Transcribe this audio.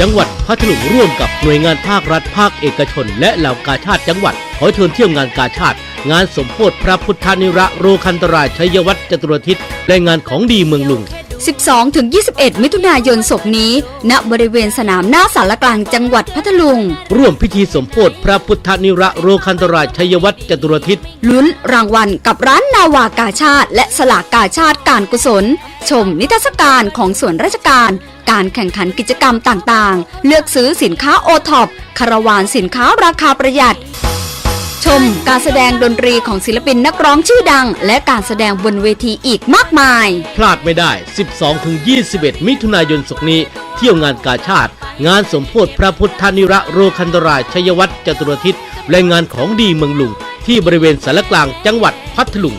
จังหวัดพัทลุงร่วมกับหน่วยงานภาครัฐภาคเอกชน และเหล่ากาชาติจังหวัด ขอเชิญเที่ยวงานกาชาติ งานสมโพธิพระพุทธนิระโรคันตรายชัยวัฒน์จตุรทิศและงานของดีเมืองลุง 12ถึง21 มิถุนายนศกนี้ ณบริเวณสนามหน้าสารกลางจังหวัดพัทลุง ร่วมพิธีสมโพธิพระพุทธนิระโรคันตรายชัยวัฒน์จตุรทิศลุ้นรางวัลกับร้านนาวากาชาติ และสลากกาชาติการกุศล ชมนิทรรศการของส่วนราชการ การแข่งขันกิจกรรมต่างๆ เลือกซื้อสินค้าโอท็อปคาราวานสินค้าราคาประหยัด ชมการแสดงดนตรีของศิลปินนักร้องชื่อดัง และการแสดงบนเวทีอีกมากมาย พลาดไม่ได้ 12-21 มิถุนายนศกนี้ เที่ยวงานกาชาติ งานสมโพธิพระพุทธนิระโรคันตรายชัยวัฒน์จตุรทิศและงานของดีเมืองลุงที่บริเวณสารกลางจังหวัดพัทลุง